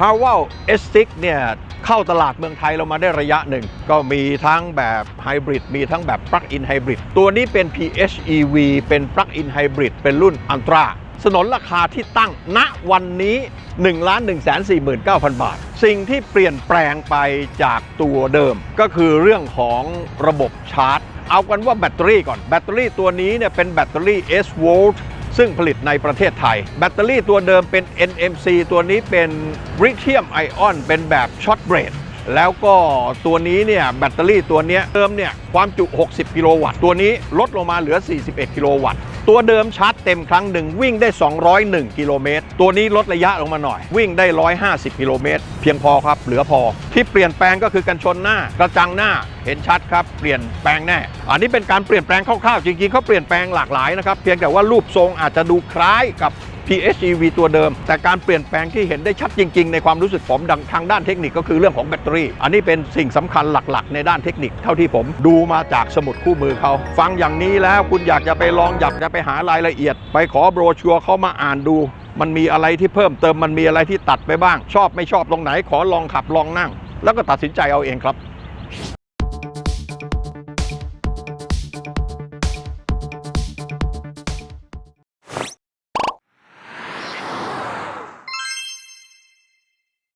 h a w a l S6 เนี่ยเข้าตลาดเมืองไทยเรามาได้ระยะหนึ่ง ก็มีทั้งแบบไฮบริดมีทั้งแบบ Plug-in Hybrid ตัวนี้เป็น PHEV เป็น Plug-in Hybrid เป็นรุ่นอันตราสนนราคาที่ตั้งณวันนี้ 1 1 4 9 0 0 0 บาท สิ่งที่เปลี่ยนแปลงไปจากตัวเดิม ก็คือเรื่องของระบบชาร์จ เอากันว่าแบตเตอรี่ก่อน แบตเตอรี่ตัวนี้เนี่ยเป็นแบตเตอรี่ S Volt ซึ่งผลิตในประเทศไทย แบตเตอรี่ตัวเดิมเป็น NMC ตัวนี้เป็นริเทียมไอออนเป็นแบบช็อตเบรดแล้วก็ตัวนี้เนี่ยแบตเตอรี่ตัวนี้เติมเนี่ยความจุ 60 กิโลวัตต์ ตัวนี้ลดลงมาเหลือ 41 กิโลวัตต์ ตัวเดิมชาร์จเต็มครั้งหนึ่งวิ่งได้ 201 กิโลเมตร ตัวนี้ลดระยะลงมาหน่อย วิ่งได้ 150 กิโลเมตร เพียงพอครับ เหลือพอ ที่เปลี่ยนแปลงก็คือกันชนหน้ากระจังหน้าเห็นชัดครับ เปลี่ยนแปลงแน่ อันนี้เป็นการเปลี่ยนแปลงคร่าวๆ จริงๆเขาเปลี่ยนแปลงหลากหลายนะครับ เพียงแต่ว่ารูปทรงอาจจะดูคล้ายกับ PHEV ตัวเดิม แต่การเปลี่ยนแปลงที่เห็นได้ชัดจริง ๆ ในความรู้สึกผมดังทางด้านเทคนิคก็คือเรื่องของแบตเตอรี่ อันนี้เป็นสิ่งสำคัญหลักๆ ในด้านเทคนิคเท่าที่ผมดูมาจากสมุดคู่มือเขา ฟังอย่างนี้แล้วคุณอยากจะไปลองอยากจะไปหารายละเอียด ไปขอโบรชัวร์เขามาอ่านดูมันมีอะไรที่เพิ่มเติมมันมีอะไรที่ตัดไปบ้าง ชอบไม่ชอบตรงไหนขอลองขับลองนั่ง แล้วก็ตัดสินใจเอาเองครับ